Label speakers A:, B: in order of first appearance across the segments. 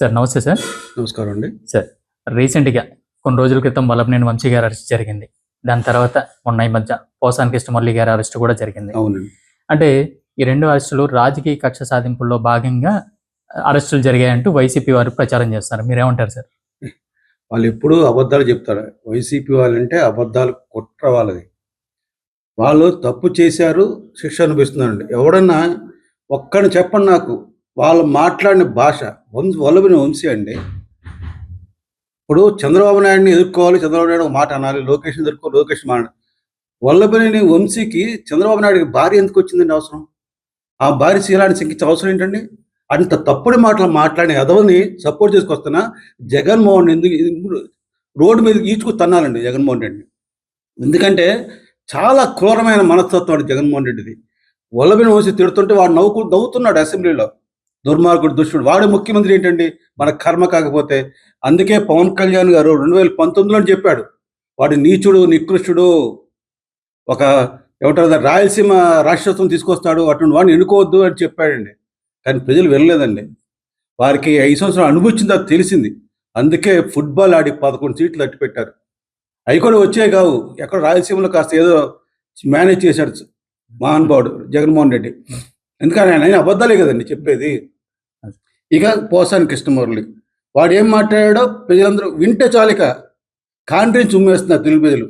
A: Sir నమస్తే sir.
B: నమస్కారం అండి.
A: సార్ రీసెంట్గా కొన్ని రోజుల క్రితం వల్లభనేని వంశీ గారి అరెస్ట్ జరిగింది. దాని తర్వాత మొన్న ఈ మధ్య పోసాని కృష్ణమురళి గారి అరెస్ట్ కూడా జరిగింది.
B: అవునండి.
A: అంటే ఈ రెండు అరెస్టులు రాజకీయ కక్ష సాధింపుల్లో భాగంగా అరెస్టులు జరిగాయంటూ వైసీపీ వారు ప్రచారం చేస్తున్నారు. మీరేమంటారు సార్?
B: వాళ్ళు ఎప్పుడూ అబద్ధాలు చెప్తారు. వైసీపీ వాళ్ళంటే అబద్ధాలు కుట్ర వాళ్ళది. వాళ్ళు తప్పు చేశారు శిక్ష అనిపిస్తున్నారండి ఎవడన్నా ఒక్కడిని చెప్పండి నాకు. వాళ్ళు మాట్లాడిన భాష వంశ వల్లభిని వంశీ అండి. ఇప్పుడు చంద్రబాబు నాయుడిని ఎదుర్కోవాలి చంద్రబాబు నాయుడు ఒక మాట అనాలి లోకేష్ ఎదుర్కో లోకేష్ మాట వల్లభిని వంశీకి చంద్రబాబు నాయుడికి భార్య ఎందుకు వచ్చిందండి అవసరం? ఆ భార్య శీలాన్ని శంకించే అవసరం ఏంటండి? అంత తప్పుడు మాటలు మాట్లాడిన ఎదవని సపోర్ట్ చేసుకొస్తున్నా జగన్మోహన్ ఎందుకు రోడ్డు మీద ఈచుకు తన్నాలండి జగన్మోహన్ రెడ్డి ఎందుకంటే చాలా క్రూరమైన మనస్తత్వం అండి జగన్మోహన్ రెడ్డిది. వల్లభిని వంశీ తిడుతుంటే వాడు నవ్వుకు నవ్వుతున్నాడు అసెంబ్లీలో. దుర్మార్గుడు దుష్టుడు. వాడు ముఖ్యమంత్రి ఏంటండి? మన కర్మ కాకపోతే. అందుకే పవన్ కళ్యాణ్ గారు రెండు వేల పంతొమ్మిదిలో చెప్పాడు. వాడు నీచుడు నికృష్టుడు. ఒక ఏమంటారు రాయలసీమ రాష్ట్రత్వం తీసుకొస్తాడు. అటువంటి వాడిని ఎన్నుకోవద్దు అని చెప్పాడండి. కానీ ప్రజలు వెళ్ళలేదండి వారికి ఐదు సంవత్సరాలు అనుభవించింది అది తెలిసింది. అందుకే ఫుట్బాల్ ఆడి పదకొండు సీట్లు అట్టి పెట్టారు అవి కూడా వచ్చాయి కావు. ఎక్కడ రాయలసీమలో కాస్త ఏదో మేనేజ్ చేశాడు మహానుభావుడు జగన్మోహన్ రెడ్డి. ఎందుకంటే ఆయన అబద్ధాలే కదండి చెప్పేది. ఇక పోసాని కృష్ణమురళి. వాడు ఏం మాట్లాడాడో ప్రజలందరూ వింటే చాలిక. కాంట్రించి ఉమ్మేస్తున్నారు తెలుగు ప్రజలు.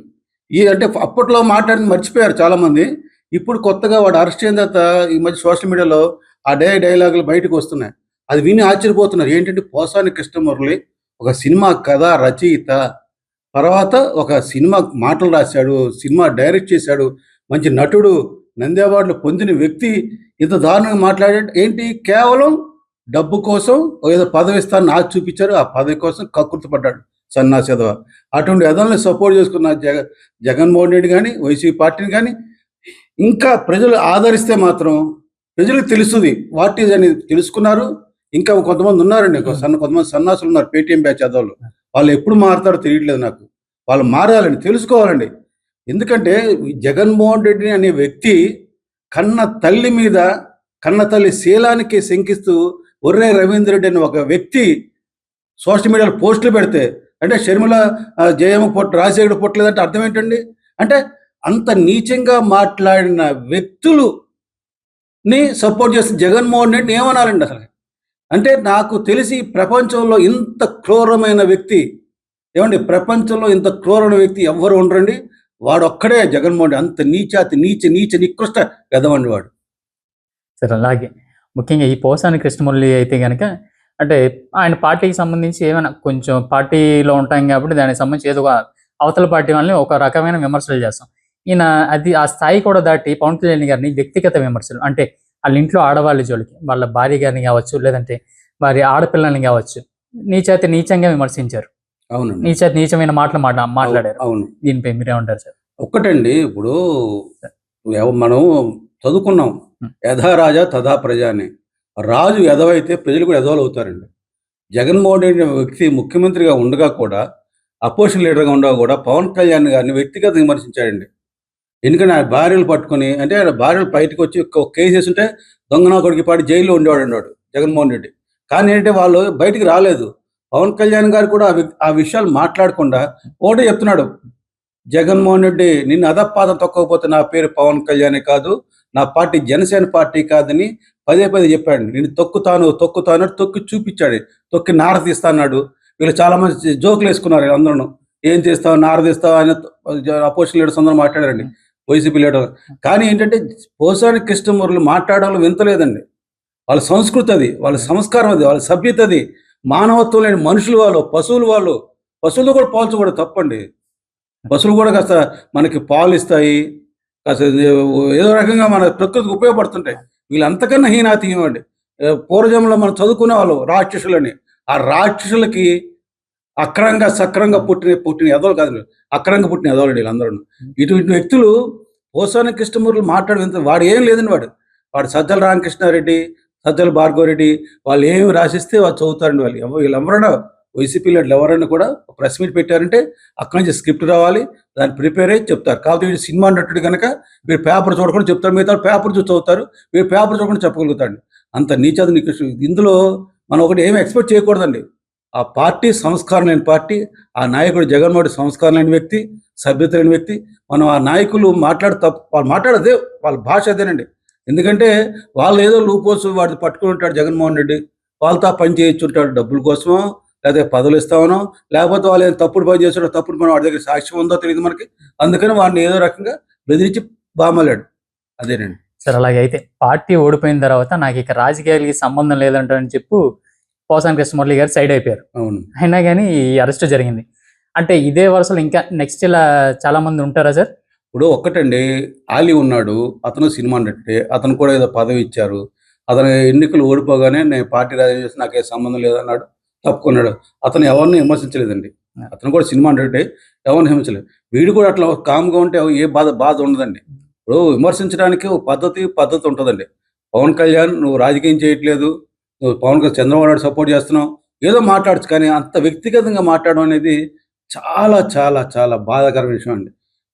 B: ఈ అంటే అప్పట్లో మాట్లాడి మర్చిపోయారు చాలామంది. ఇప్పుడు కొత్తగా వాడు అరెస్ట్ అయిన తర్వాత ఈ మధ్య సోషల్ మీడియాలో ఆ డే డైలాగులు బయటకు వస్తున్నాయి. అది విని ఆశ్చర్యపోతున్నారు. ఏంటంటే పోసాని కృష్ణమురళి ఒక సినిమా కథ రచయిత. తర్వాత ఒక సినిమా మాటలు రాశాడు సినిమా డైరెక్ట్ చేశాడు. మంచి నటుడు. నంది అవార్డులు పొందిన వ్యక్తి. ఇంత దారుణంగా మాట్లాడాడు. ఏంటి? కేవలం డబ్బు కోసం ఏదో పదవి ఇస్తాను నాకు చూపించారు ఆ పదవి కోసం కకృతి సన్నాసి ఎదవ అటువంటి ఎదవల్ని సపోర్ట్ చేసుకున్న జగ జగన్మోహన్ రెడ్డి కానీ వైసీపీ పార్టీని కానీ ఇంకా ప్రజలు ఆదరిస్తే మాత్రం ప్రజలకు తెలుస్తుంది వాట్ ఈజ్ అని తెలుసుకున్నారు. ఇంకా కొంతమంది ఉన్నారండి సన్న కొంతమంది సన్నాసులు ఉన్నారు పేటీఎం బ్యాచ్ అదవులు వాళ్ళు ఎప్పుడు మారుతారో తెలియట్లేదు నాకు. వాళ్ళు మారాలండి తెలుసుకోవాలండి. ఎందుకంటే జగన్మోహన్ రెడ్డి అనే వ్యక్తి కన్న తల్లి మీద కన్న తల్లి శీలానికి శంకిస్తూ ఒర్రే రవీంద్ర రెడ్డి అనే ఒక వ్యక్తి సోషల్ మీడియాలో పోస్టులు పెడితే అంటే షర్మిల జయమ్మ పొట్టు రాజశేఖర్ పొట్టలేదంటే అర్థం ఏంటండి? అంటే అంత నీచంగా మాట్లాడిన వ్యక్తులు ని సపోర్ట్ చేసిన జగన్మోహన్ రెడ్డిని ఏమనాలండి అసలు? అంటే నాకు తెలిసి ప్రపంచంలో ఇంత క్రూరమైన వ్యక్తి ఏమండి ప్రపంచంలో ఇంత క్రూరమైన వ్యక్తి ఎవ్వరు ఉండరండి. వాడు ఒక్కడే జగన్మోహన్ రెడ్డి అంత నీచాతి నీచ నీచ నికృష్ట గదవండి వాడు.
A: సరే అలాగే. ముఖ్యంగా ఈ పోసాని కృష్ణమురళి అయితే కనుక అంటే ఆయన పార్టీకి సంబంధించి ఏమైనా కొంచెం పార్టీలో ఉంటాం కాబట్టి దానికి సంబంధించి ఏదో ఒక అవతల పార్టీ వాళ్ళని ఒక రకమైన విమర్శలు చేస్తాం. ఈయన అది ఆ స్థాయి కూడా దాటి పవన్ కళ్యాణ్ గారిని వ్యక్తిగత విమర్శలు అంటే వాళ్ళ ఇంట్లో ఆడవాళ్ళ జోలికి వాళ్ళ భార్య గారిని కావచ్చు లేదంటే వారి ఆడపిల్లల్ని కావచ్చు నీచైతే నీచంగా విమర్శించారు.
B: అవునండి.
A: నీచ నీచమైన మాటలు మాట్లా మాట్లాడారు.
B: అవును.
A: దీనిపై మీరేమంటారు సార్?
B: ఒక్కటండి ఇప్పుడు మనం చదువుకున్నాం. యథా రాజా తథా ప్రజాని రాజు ఎదవైతే ప్రజలు కూడా ఎదవలు అవుతారండి. జగన్మోహన్ రెడ్డి వ్యక్తి ముఖ్యమంత్రిగా ఉండగా కూడా అపోజిషన్ లీడర్గా ఉండగా కూడా పవన్ కళ్యాణ్ గారిని వ్యక్తిగత విమర్శించాడండి. ఎందుకంటే ఆయన భార్యలు పట్టుకొని అంటే ఆయన భార్యలు బయటకు వచ్చి ఒక కేసు వేస్తుంటే దొంగనా కొడుకు పాటి జైల్లో ఉండేవాడు అన్నాడు జగన్మోహన్ రెడ్డి. కానీ ఏంటంటే వాళ్ళు బయటికి రాలేదు. పవన్ కళ్యాణ్ గారు కూడా ఆ విషయాలు మాట్లాడకుండా ఒకటే చెప్తున్నాడు. జగన్మోహన్ రెడ్డి నిన్ను అదపాదం తొక్కకపోతే నా పేరు పవన్ కళ్యాణే కాదు నా పార్టీ జనసేన పార్టీ కాదని పదే పదే చెప్పాడు. నేను తొక్కుతాను తొక్కుతాను తొక్కి చూపించాడు. తొక్కి నార తీస్తా అన్నాడు వీళ్ళు చాలా మంది జోకులు వేసుకున్నారు అందరూ ఏం చేస్తావు నార తీస్తావు ఆయన అపోజిషన్ లీడర్స్ అందరూ మాట్లాడారండి. వైసీపీ లీడర్ కానీ ఏంటంటే పోసాని కృష్ణమూర్లు మాట్లాడాలని వింతలేదండి. వాళ్ళ సంస్కృతి అది వాళ్ళ సంస్కారం అది వాళ్ళ సభ్యత అది. మానవత్వం లేని మనుషులు వాళ్ళు పశువులు వాళ్ళు. పశువులు కూడా పోల్చకూడదు తప్పండి. పశువులు కూడా కాస్త మనకి పాలు ఇస్తాయి. ఏదో రకంగా మన ప్రకృతికి ఉపయోగపడుతుంటాయి. వీళ్ళు అంతకన్నా హీనాతీయం అండి. పూర్వజంలో మనం చదువుకునే వాళ్ళు రాక్షసులని. ఆ రాక్షసులకి అక్రంగా సక్రంగా పుట్టిన పుట్టిన ఎదవలు కాదు అక్రంగా పుట్టిన ఎదవలు వీళ్ళందరూ ఇటువంటి వ్యక్తులు పోసాని కృష్ణమూర్తులు మాట్లాడు వాడు ఏం లేదండి వాడు. వాడు సజ్జల రామకృష్ణారెడ్డి సజ్జల భార్గవరెడ్డి వాళ్ళు ఏమి రాసిస్తే వాళ్ళు చదువుతారండి వాళ్ళు. ఎవ- వీళ్ళు వైసీపీ లీడర్లు ఎవరైనా కూడా ప్రెస్ మీట్ పెట్టారంటే అక్కడి నుంచి స్క్రిప్ట్ రావాలి దాన్ని ప్రిపేర్ అయ్యి చెప్తారు. కాకపోతే సినిమా అన్నట్టు కనుక మీరు పేపర్ చూడకుండా చెప్తారు మిగతా పేపర్ చూసి చదువుతారు మీరు పేపర్ చూడకుండా చెప్పగలుగుతాడు. అంత నీచాది నీకు ఇందులో మనం ఒకటి ఏమి ఎక్స్పెక్ట్ చేయకూడదండి. ఆ పార్టీ సంస్కారం లేని పార్టీ ఆ నాయకుడు జగన్మోహన్ సంస్కారం లేని వ్యక్తి సభ్యత లేని వ్యక్తి మనం ఆ నాయకులు మాట్లాడు తప్పు వాళ్ళు మాట్లాడదే వాళ్ళ భాష అదేనండి. ఎందుకంటే వాళ్ళు ఏదో లూపోస్ వాడిని పట్టుకుని ఉంటాడు జగన్మోహన్ రెడ్డి వాళ్ళతో పని చేయించుంటాడు డబ్బుల కోసమో లేకపోతే పదవులు ఇస్తామనో లేకపోతే వాళ్ళు ఏదో తప్పుడు పని చేస్తాడో తప్పుడు పని వాడి దగ్గర సాక్ష్యం ఉందో తెలియదు మనకి. అందుకని వాడిని ఏదో రకంగా బెదిరించి బామలాడు. అదేనండి.
A: సరే అలాగే అయితే పార్టీ ఓడిపోయిన తర్వాత నాకు ఇక రాజకీయాలకి సంబంధం లేదంటారని చెప్పు పోసాని కృష్ణమురళి గారు సైడ్ అయిపోయారు.
B: అవును.
A: అయినా కానీ ఈ అరెస్ట్ జరిగింది. అంటే ఇదే వరుసలో ఇంకా నెక్స్ట్ ఇలా చాలా మంది ఉంటారా సార్?
B: ఇప్పుడు ఒక్కటండి ఆలీ ఉన్నాడు అతను సినిమా నట్టే అతను కూడా ఏదో పదవి ఇచ్చారు. అతను ఎన్నికలు ఓడిపోగానే నేను పార్టీ రాజకీయం చేసి నాకే సంబంధం లేదన్నాడు. తప్పుకున్నాడు. అతను ఎవరిని విమర్శించలేదండి. అతను కూడా సినిమా అంటే ఎవరిని హింసించలేదు వీడు కూడా అట్లా కామ్గా ఉంటే ఏ బాధ బాధ ఉండదండి. ఇప్పుడు విమర్శించడానికి ఒక పద్ధతి పద్ధతి ఉంటుందండి. పవన్ కళ్యాణ్ నువ్వు రాజకీయం చేయట్లేదు. నువ్వు పవన్ కళ్యాణ్ చంద్రబాబు నాయుడు సపోర్ట్ చేస్తున్నావు. ఏదో మాట్లాడచ్చు కానీ అంత వ్యక్తిగతంగా మాట్లాడడం అనేది చాలా చాలా చాలా బాధాకరమైన విషయం అండి.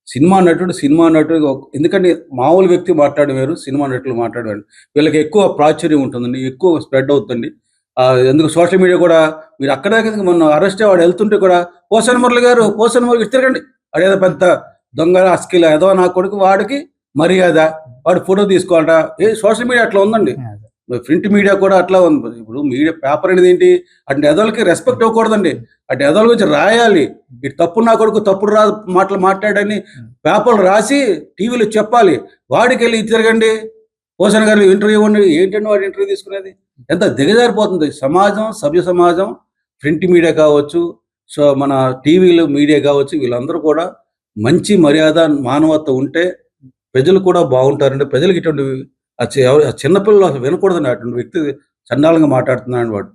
B: సినిమా నటుడు సినిమా నటుడు ఎందుకంటే మామూలు వ్యక్తి మాట్లాడడం వేరు సినిమా నటులు మాట్లాడడం వేరు. వీళ్ళకి ఎక్కువ ప్రాచుర్యం ఉంటుందండి. ఎక్కువ స్ప్రెడ్ అవుతుంది ఎందుకు సోషల్ మీడియా కూడా మీరు అక్కడ మొన్న అరెస్ట్ వాడు వెళ్తుంటే కూడా పోసన్ మురళి గారు పోసన్ మురళి తిరగండి అడేదో పెద్ద దొంగ అస్కిల్ ఏదో నా కొడుకు వాడికి మర్యాద వాడు ఫోటో తీసుకోవాలట ఏ సోషల్ మీడియా అట్లా ఉందండి. ప్రింట్ మీడియా కూడా అట్లా ఉంది. ఇప్పుడు మీడియా పేపర్ అనేది ఏంటి? అటు ఎదలకి రెస్పెక్ట్ ఇవ్వకూడదండి. అటు ఎదల గురించి రాయాలి. ఇటు తప్పుడు నా కొడుకు తప్పుడు రా మాటలు మాట్లాడని పేపర్లు రాసి టీవీలో చెప్పాలి. వాడికి వెళ్ళి తిరగండి పోషణ గారు ఇంటర్వ్యూ ఇవ్వండి. ఏంటంటే వాడు ఇంటర్వ్యూ తీసుకునేది? ఎంత దిగజారిపోతుంది. సమాజం సభ్య సమాజం ప్రింట్ మీడియా కావచ్చు సో మన టీవీలు మీడియా కావచ్చు వీళ్ళందరూ కూడా మంచి మర్యాద మానవత్వం ఉంటే ప్రజలు కూడా బాగుంటారండి. ప్రజలకు ఇటువంటి ఆ చిన్నపిల్లలు అసలు వినకూడదని అటువంటి వ్యక్తి చండాలంగా మాట్లాడుతున్నాడు వాడు.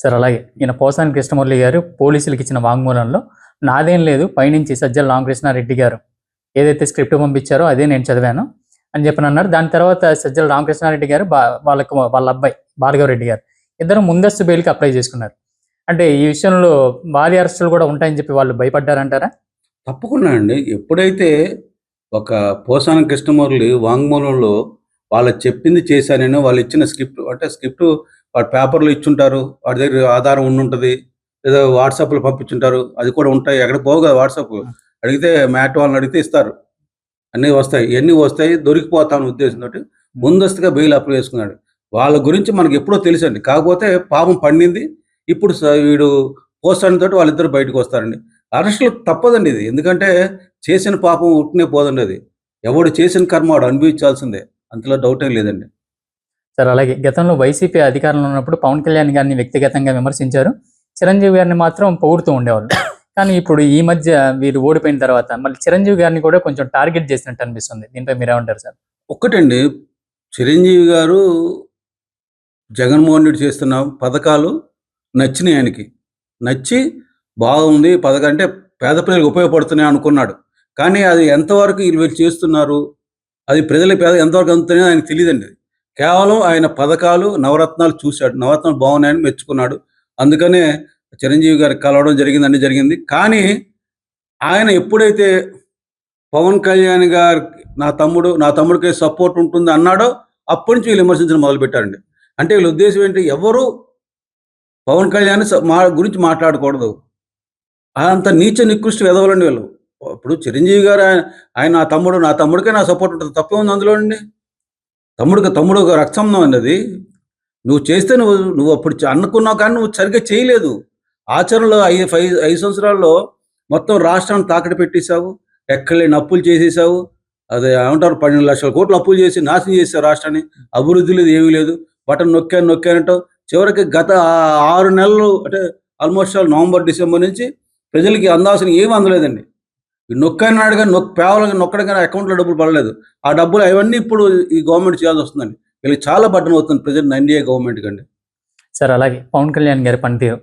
A: సార్ అలాగే. ఈయన పోసాని కృష్ణమురళి గారు పోలీసులకు ఇచ్చిన వాంగ్మూలంలో నాదేం లేదు పైనుంచి సజ్జల రామకృష్ణారెడ్డి గారు ఏదైతే స్క్రిప్ట్ పంపించారో అదే నేను చదివాను. అని చెప్పని అన్నారు. దాని తర్వాత సజ్జల రామకృష్ణారెడ్డి గారు వాళ్ళకు వాళ్ళ అబ్బాయి భార్గవ రెడ్డి గారు ఇద్దరు ముందస్తు బెయిల్కి అప్లై చేసుకున్నారు. అంటే ఈ విషయంలో భారీ అరెస్టులు కూడా ఉంటాయని చెప్పి వాళ్ళు భయపడ్డారంటారా?
B: తప్పకుండా అండి. ఎప్పుడైతే ఒక పోసాన కృష్ణమురళి వాంగ్మూలంలో వాళ్ళు చెప్పింది చేశానని వాళ్ళు ఇచ్చిన స్క్రిప్ట్ అంటే స్క్రిప్ట్ వాడు పేపర్లో ఇచ్చుంటారు వాడి దగ్గర ఆధారం ఉండుంటుంది లేదా వాట్సాప్లో పంపించుంటారు అది కూడా ఉంటాయి. ఎక్కడ పోవు కదా వాట్సాప్. అడిగితే మ్యాట్ వాళ్ళని అడిగితే ఇస్తారు. అన్నీ వస్తాయి. ఎన్ని వస్తాయి? దొరికిపోతామని ఉద్దేశంతో ముందస్తుగా బెయిల్ అప్లై చేసుకున్నాడు. వాళ్ళ గురించి మనకి ఎప్పుడో తెలుసండి. కాకపోతే పాపం పండింది. ఇప్పుడు స- వీడు పోస్టాన్ తోటి వాళ్ళిద్దరు బయటకు వస్తారండి. అరెస్టులు తప్పదండి ఇది. ఎందుకంటే చేసిన పాపం ఉట్టినే పోదండి అది. ఎవడు చేసిన కర్మ వాడు అనుభవించాల్సిందే. అంతలో డౌట్ ఏం లేదండి.
A: సార్ అలాగే గతంలో వైసీపీ అధికారంలో ఉన్నప్పుడు పవన్ కళ్యాణ్ గారిని వ్యక్తిగతంగా విమర్శించారు. చిరంజీవి గారిని మాత్రం పొగుడుతూ ఉండేవాళ్ళు. కానీ ఇప్పుడు ఈ మధ్య వీరు ఓడిపోయిన తర్వాత మళ్ళీ చిరంజీవి గారిని కూడా కొంచెం టార్గెట్ చేసినట్టు అనిపిస్తుంది. దీంట్లో మీరేమంటారు సార్?
B: ఒక్కటండి. చిరంజీవి గారు జగన్మోహన్ రెడ్డి చేస్తున్న పథకాలు నచ్చినాయి ఆయనకి. నచ్చి బాగుంది. పథకం అంటే పేద ప్రజలకు ఉపయోగపడుతున్నాయి అనుకున్నాడు. కానీ అది ఎంతవరకు వీళ్ళు చేస్తున్నారు? అది ప్రజలకు పేద ఎంతవరకు అందుతున్నాయో ఆయనకు తెలియదండి. కేవలం ఆయన పథకాలు నవరత్నాలు చూశాడు. నవరత్నాలు బాగున్నాయని మెచ్చుకున్నాడు. అందుకనే చిరంజీవి గారికి కలవడం జరిగింది అన్ని జరిగింది. కానీ ఆయన ఎప్పుడైతే పవన్ కళ్యాణ్ గారు నా తమ్ముడు నా తమ్ముడికి సపోర్ట్ ఉంటుంది అన్నాడో అప్పటి నుంచి వీళ్ళు విమర్శించడం మొదలుపెట్టారండి. అంటే వీళ్ళ ఉద్దేశం ఏంటి? ఎవరు పవన్ కళ్యాణ్ స- మా గురించి మాట్లాడకూడదు. అంత నీచ నికృష్ట వెదవలండి వీళ్ళు. ఇప్పుడు చిరంజీవి గారు ఆయన ఆయన నా తమ్ముడు నా తమ్ముడికే నా సపోర్ట్ ఉంటుంది. తప్పే ఉంది అందులో అండి? తమ్ముడికి తమ్ముడు ఒక రక్తంలో అండి అది. నువ్వు చేస్తే నువ్వు నువ్వు అప్పుడు అనుకున్నావు కానీ నువ్వు సరిగ్గా చేయలేదు. ఆచరణలో ఐదు ఐదు ఐదు సంవత్సరాల్లో మొత్తం రాష్ట్రాన్ని తాకట్టు పెట్టేశావు ఎక్కడ లేని అప్పులు చేసేసావు అదే ఏమంటారు పన్నెండు లక్షల కోట్లు అప్పులు చేసి నాశనం చేసావు రాష్ట్రాన్ని. అభివృద్ధి లేదు ఏమీ లేదు. బటన్ నొక్కాను నొక్కానంటావు చివరికి గత ఆరు నెలలు అంటే ఆల్మోస్ట్ ఆల్ నవంబర్ డిసెంబర్ నుంచి ప్రజలకి అందాల్సిన ఏమీ అందలేదండి. ఈ నొక్కాను కానీ నొక్క పేవలంగా నొక్కడం కానీ అకౌంట్లో డబ్బులు పడలేదు. ఆ డబ్బులు అవన్నీ ఇప్పుడు ఈ గవర్నమెంట్ చేయాల్సి వస్తుందండి. వీళ్ళకి చాలా బట్టన్ అవుతుంది ప్రజెంట్ ఎన్డీఏ గవర్నమెంట్ కండి
A: సార్ అలాగే పవన్ కళ్యాణ్ గారి పనితీరు.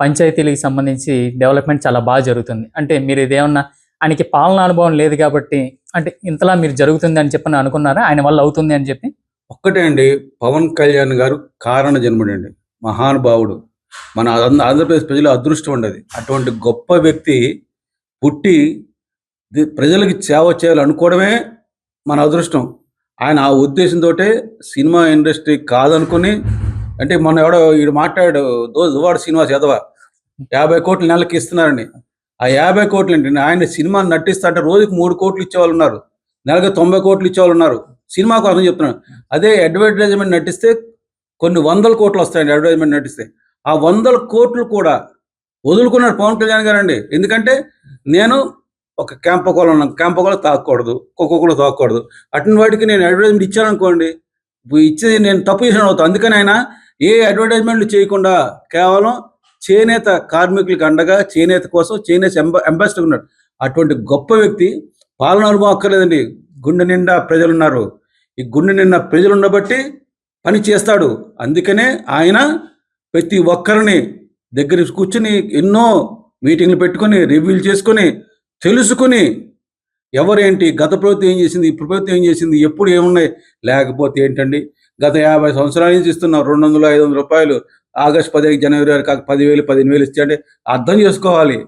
A: పంచాయతీలకు సంబంధించి డెవలప్మెంట్ చాలా బాగా జరుగుతుంది. అంటే మీరు ఇదేమన్నా ఆయనకి పాలన అనుభవం లేదు కాబట్టి అంటే ఇంతలా మీరు జరుగుతుంది అని చెప్పని అనుకున్నారా? ఆయన వల్ల అవుతుంది అని చెప్పి?
B: ఒక్కటే అండి పవన్ కళ్యాణ్ గారు కారణ జన్ముడండి. మహానుభావుడు. మన ఆంధ్రప్రదేశ్ ప్రజల అదృష్టం ఉండదు అటువంటి గొప్ప వ్యక్తి పుట్టి ప్రజలకు ప్రజలకి సేవ చేయాలనుకోవడమే మన అదృష్టం. ఆయన ఆ ఉద్దేశంతో సినిమా ఇండస్ట్రీ కాదనుకుని అంటే మొన్న ఎవడో వీడు మాట్లాడు దోజ్ దువాడు శ్రీనివాస్ యాదవ. యాభై కోట్లు నెలకి ఇస్తున్నారని. ఆ యాభై కోట్లు ఏంటి ఆయన సినిమా నటిస్తా అంటే రోజుకి మూడు కోట్లు ఇచ్చేవాళ్ళు ఉన్నారు. నెలకి తొంభై కోట్లు ఇచ్చేవాళ్ళు ఉన్నారు. సినిమా కోసం చెప్తున్నాను. అదే అడ్వర్టైజ్మెంట్ నటిస్తే కొన్ని వందల కోట్లు వస్తాయండి అడ్వర్టైజ్మెంట్ నటిస్తే. ఆ వందల కోట్లు కూడా వదులుకున్నాడు పవన్ కళ్యాణ్ గారు అండి ఎందుకంటే నేను ఒక క్యాంపకోల ఉన్నాను క్యాంపకోల తాకూడదు. ఒక్కొక్కరు తాకూడదు. అటువంటి వాటికి నేను అడ్వర్టైజ్మెంట్ ఇచ్చాను అనుకోండి ఇచ్చేది నేను తప్పు చేసిన అవుతాను అందుకని ఆయన ఏ అడ్వర్టైజ్మెంట్లు చేయకుండా కేవలం చేనేత కార్మికులకు అండగా చేనేత కోసం చేనేత అంబా అంబాసిడర్ ఉన్నాడు. అటువంటి గొప్ప వ్యక్తి పాలన అనుభవం అక్కర్లేదండి. గుండె నిండా ప్రజలు ఉన్నారు ఈ గుండె నిండా ప్రజలు ఉండబట్టి పని చేస్తాడు. అందుకనే ఆయన ప్రతి ఒక్కరిని దగ్గర కూర్చుని ఎన్నో మీటింగ్లు పెట్టుకొని రివ్యూలు చేసుకొని తెలుసుకుని ఎవరేంటి గత ప్రభుత్వం ఏం చేసింది ఈ ప్రభుత్వం ఏం చేసింది ఎప్పుడు ఏమున్నాయి లేకపోతే ఏంటండి? గత యాభై సంవత్సరాల నుంచి ఇస్తున్నాం. రెండు వందలు ఐదు వందల రూపాయలు. ఆగస్ట్ పదిహేను జనవరి వరకు కాక పదివేలు పదిహేను వేలు ఇస్తే అర్థం చేసుకోవాలి.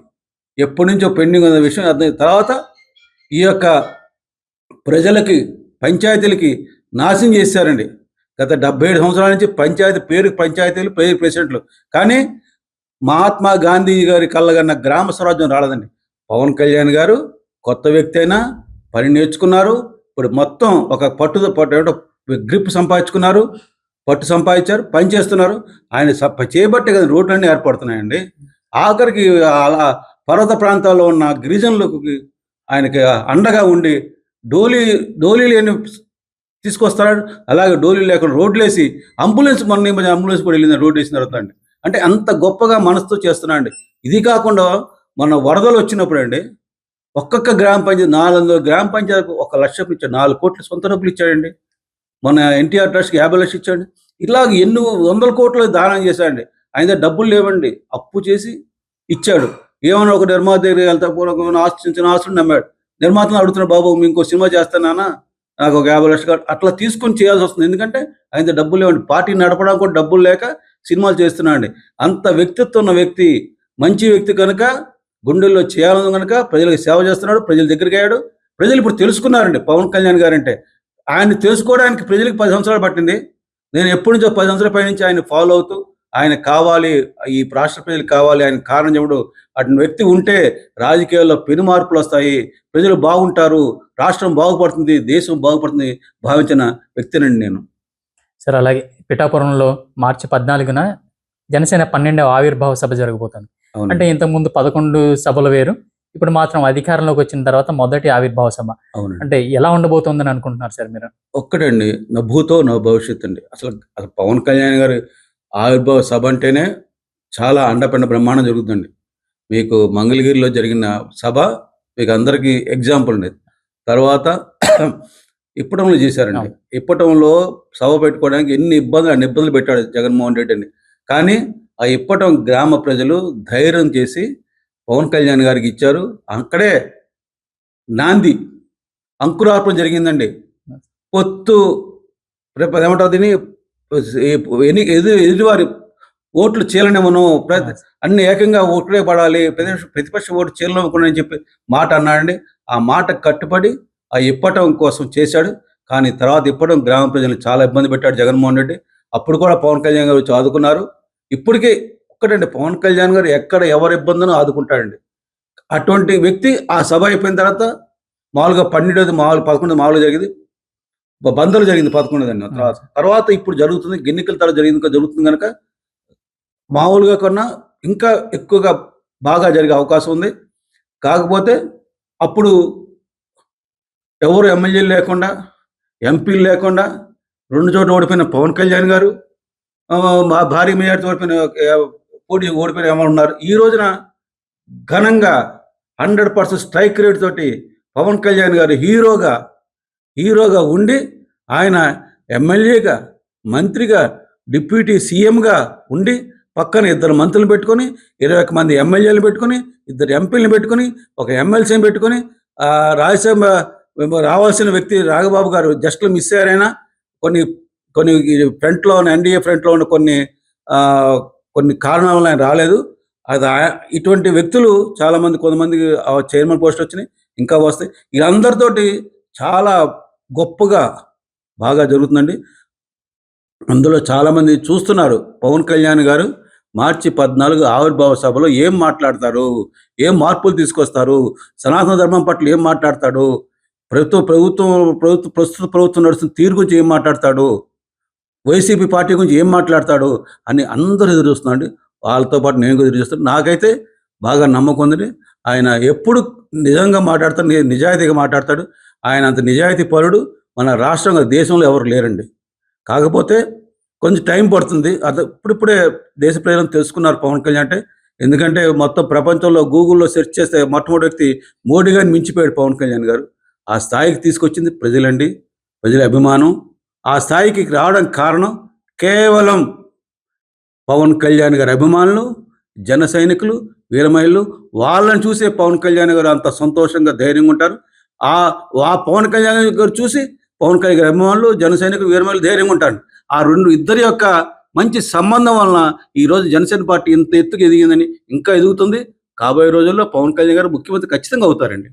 B: ఎప్పటి నుంచో పెండింగ్ ఉన్న విషయం అర్థం తర్వాత ఈ యొక్క ప్రజలకి పంచాయతీలకి నాశనం చేశారండి. గత డెబ్బై ఏడు సంవత్సరాల నుంచి పంచాయతీ పేరు పంచాయతీలు పేరు ప్రెసిడెంట్లు. కానీ మహాత్మా గాంధీ గారి కళ్ళగన్న గ్రామ స్వరాజ్యం రాలేదండి. పవన్ కళ్యాణ్ గారు కొత్త వ్యక్తి అయినా పని నేర్చుకున్నారు. ఇప్పుడు మొత్తం ఒక పట్టుద పట్టు ఏమిటో గ్రిప్ సంపాదించుకున్నారు పట్టు సంపాదించారు పని చేస్తున్నారు. ఆయన స- చేయబట్టే కదా రోడ్లన్నీ ఏర్పడుతున్నాయండి. ఆఖరికి అలా పర్వత ప్రాంతాల్లో ఉన్న గిరిజనులకు ఆయనకి అండగా ఉండి డోలీ డోలీలు లేని తీసుకొస్తాడు. అలాగే డోలీలు లేకుండా రోడ్లు వేసి అంబులెన్స్ మొన్న అంబులెన్స్ కూడా వెళ్ళింది రోడ్డు వేసిన తర్వాత అండి. అంటే అంత గొప్పగా మనసుతో చేస్తున్నాడు ఇది కాకుండా మన వరదలు వచ్చినప్పుడు అండి ఒక్కొక్క గ్రామ పంచాయతీ నాలుగు వందల గ్రామ పంచాయతీ ఒక లక్ష ఇచ్చాడు నాలుగు కోట్లు సొంత డబ్బులు ఇచ్చాడండి. మన ఎన్టీఆర్ ట్రస్ట్కి యాభై లక్షలు ఇచ్చాడు. ఇలాగ ఎన్ని వందల కోట్లు దానం చేశాడు ఆయన డబ్బులు లేవండి. అప్పు చేసి ఇచ్చాడు. ఏమైనా ఒక నిర్మాత దగ్గర వెళ్తా ఆశించిన ఆస్తులు నమ్మాడు. నిర్మాతను అడుగుతున్నాడు బాబు మీ ఇంకో సినిమా చేస్తానా నాకు ఒక యాభై లక్షలు అట్లా తీసుకొని చేయాల్సి వస్తుంది. ఎందుకంటే ఆయన డబ్బులు లేవండి. పార్టీ నడపడానికి కూడా డబ్బులు లేక సినిమాలు చేస్తున్నాడు అంత వ్యక్తిత్వం ఉన్న వ్యక్తి మంచి వ్యక్తి కనుక గుండెల్లో చేయాలని కనుక ప్రజలకు సేవ చేస్తున్నాడు ప్రజల దగ్గరికి అయ్యాడు. ప్రజలు ఇప్పుడు తెలుసుకున్నారండి. పవన్ కళ్యాణ్ గారంటే ఆయన తెలుసుకోవడానికి ప్రజలకు పది సంవత్సరాలు పట్టింది. నేను ఎప్పటి నుంచో పది సంవత్సరాల పై నుంచి ఆయన ఫాలో అవుతూ ఆయన కావాలి ఈ రాష్ట్ర ప్రజలకు కావాలి ఆయన కారణం చెప్పుడు అటువంటి వ్యక్తి ఉంటే రాజకీయాల్లో పెను మార్పులు వస్తాయి ప్రజలు బాగుంటారు రాష్ట్రం బాగుపడుతుంది దేశం బాగుపడుతుంది భావించిన వ్యక్తినండి నేను.
A: సార్ అలాగే పిఠాపురంలో మార్చి పద్నాలుగున జనసేన పన్నెండవ ఆవిర్భావ సభ జరగబోతుంది. అంటే ఇంతకుముందు పదకొండు సభలు వేరు ఇప్పుడు మాత్రం అధికారంలోకి వచ్చిన తర్వాత మొదటి ఆవిర్భావ సభ అంటే ఎలా ఉండబోతోందని అనుకుంటున్నారు సార్ మీరు?
B: ఒక్కటండి నా భూతో నా భవిష్యత్ అండి. అసలు అసలు పవన్ కళ్యాణ్ గారి ఆవిర్భావ సభ అంటేనే చాలా అండపెండ బ్రహ్మాండం జరుగుతుందండి. మీకు మంగళగిరిలో జరిగిన సభ మీకు అందరికీ ఎగ్జాంపుల్ ఉండేది తర్వాత ఇప్పటంలో చేశారండి. ఇప్పటంలో సభ పెట్టుకోవడానికి ఎన్ని ఇబ్బందులు అన్ని ఇబ్బందులు పెట్టాడు జగన్మోహన్ రెడ్డి అని కానీ ఆ ఇప్పటం గ్రామ ప్రజలు ధైర్యం చేసి పవన్ కళ్యాణ్ గారికి ఇచ్చారు. అక్కడే నాంది అంకురార్పణ జరిగిందండి. పొత్తు రేపు ఏమంటారు దీన్ని? ఎన్ని ఎదురు ఎదుటివారి ఓట్లు చీలనివ్వను ప్ర- అన్ని ఏకంగా ఓట్లే పడాలి. ప్రతిపక్ష ప్రతిపక్ష ఓటు అని చెప్పి మాట అన్నాడండి. ఆ మాట కట్టుబడి ఆ ఇప్పటం కోసం చేశాడు. కానీ తర్వాత ఇప్పటం గ్రామ ప్రజలు చాలా ఇబ్బంది పెట్టాడు జగన్మోహన్ రెడ్డి. అప్పుడు కూడా పవన్ కళ్యాణ్ గారు వచ్చి ఆదుకున్నారు ఇప్పటికీ ఒక్కటండి. పవన్ కళ్యాణ్ గారు ఎక్కడ ఎవరి ఇబ్బందినో ఆదుకుంటాడండి. అటువంటి వ్యక్తి ఆ సభ అయిపోయిన తర్వాత మామూలుగా పన్నెండోది మామూలు పదకొండు మామూలుగా జరిగింది. బ- బందరు జరిగింది పదకొండోది తర్వాత. తర్వాత ఇప్పుడు జరుగుతుంది ఎన్నికల తర్వాత జరిగింది జరుగుతుంది కనుక మామూలుగా కన్నా ఇంకా ఎక్కువగా బాగా జరిగే అవకాశం ఉంది. కాకపోతే అప్పుడు ఎవరు ఎమ్మెల్యేలు లేకుండా ఎంపీలు లేకుండా రెండు చోట్ల ఓడిపోయిన పవన్ కళ్యాణ్ గారు మా భారీ మెజార్టీ ఓడిపోయిన ఓడి పోటీ ఓడిపోయిన ఉన్నారు. ఈ రోజున ఘనంగా హండ్రెడ్ పర్సెంట్ స్ట్రైక్ రేట్ తోటి పవన్ కళ్యాణ్ గారు హీరోగా హీరోగా ఉండి ఆయన ఎమ్మెల్యేగా మంత్రిగా డిప్యూటీ సీఎంగా ఉండి పక్కన ఇద్దరు మంత్రులు పెట్టుకొని ఇరవై ఒక మంది ఎమ్మెల్యేలు పెట్టుకొని ఇద్దరు ఎంపీలను పెట్టుకొని ఒక ఎమ్మెల్సీని పెట్టుకొని రాజ్యసభ రావాల్సిన వ్యక్తి రాఘబాబు గారు జస్ట్ మిస్ అయ్యారైనా కొన్ని కొన్ని ఫ్రంట్లో ఉన్న ఎన్డీఏ ఫ్రంట్లో ఉన్న కొన్ని కొన్ని కారణాల వల్ల ఆయన రాలేదు. అది ఇటువంటి వ్యక్తులు చాలామంది కొంతమంది చైర్మన్ పోస్ట్ వచ్చినాయి ఇంకా వస్తాయి. వీళ్ళందరితోటి చాలా గొప్పగా బాగా జరుగుతుందండి. అందులో చాలామంది చూస్తున్నారు. పవన్ కళ్యాణ్ గారు మార్చి పద్నాలుగు ఆవిర్భావ సభలో ఏం మాట్లాడతారు? ఏం మార్పులు తీసుకొస్తారు? సనాతన ధర్మం పట్ల ఏం మాట్లాడతాడు? ప్రభుత్వ ప్రభుత్వం ప్రభుత్వ ప్రస్తుత ప్రభుత్వం నడుస్తున్న తీరు గురించి ఏం మాట్లాడతాడు? వైసీపీ పార్టీ గురించి ఏం మాట్లాడతాడు అని అందరూ ఎదురు చూస్తున్నాండి వాళ్ళతో పాటు నేను ఎదురు చూస్తాను నాకైతే బాగా నమ్మకం ఉందని ఆయన ఎప్పుడు నిజంగా మాట్లాడతాడు నిజాయితీగా మాట్లాడతాడు. ఆయన అంత నిజాయితీ పరుడు మన రాష్ట్రంగా దేశంలో ఎవరు లేరండి. కాకపోతే కొంచెం టైం పడుతుంది. అది ఇప్పుడిప్పుడే దేశ ప్రజలను తెలుసుకున్నారు పవన్ కళ్యాణ్ అంటే. ఎందుకంటే మొత్తం ప్రపంచంలో గూగుల్లో సెర్చ్ చేస్తే మొట్టమొదటి వ్యక్తి మోడీ గారిని మించిపోయాడు పవన్ కళ్యాణ్ గారు. ఆ స్థాయికి తీసుకొచ్చింది ప్రజలండి. ప్రజల అభిమానం ఆ స్థాయికి రావడం కారణం కేవలం పవన్ కళ్యాణ్ గారి అభిమానులు జన సైనికులు వీరమహిళలు వాళ్ళని చూసే పవన్ కళ్యాణ్ గారు అంత సంతోషంగా ధైర్యంగా ఉంటారు. ఆ ఆ పవన్ కళ్యాణ్ గారు చూసి పవన్ కళ్యాణ్ గారి అభిమానులు జన సైనికులు వీరమహిళలు ధైర్యంగా ఉంటారు. ఆ రెండు ఇద్దరి యొక్క మంచి సంబంధం వలన ఈరోజు జనసేన పార్టీ ఇంత ఎత్తుకు ఎదిగిందని ఇంకా ఎదుగుతుంది. కాబోయే రోజుల్లో పవన్ కళ్యాణ్ గారు ముఖ్యమంత్రి ఖచ్చితంగా అవుతారండి.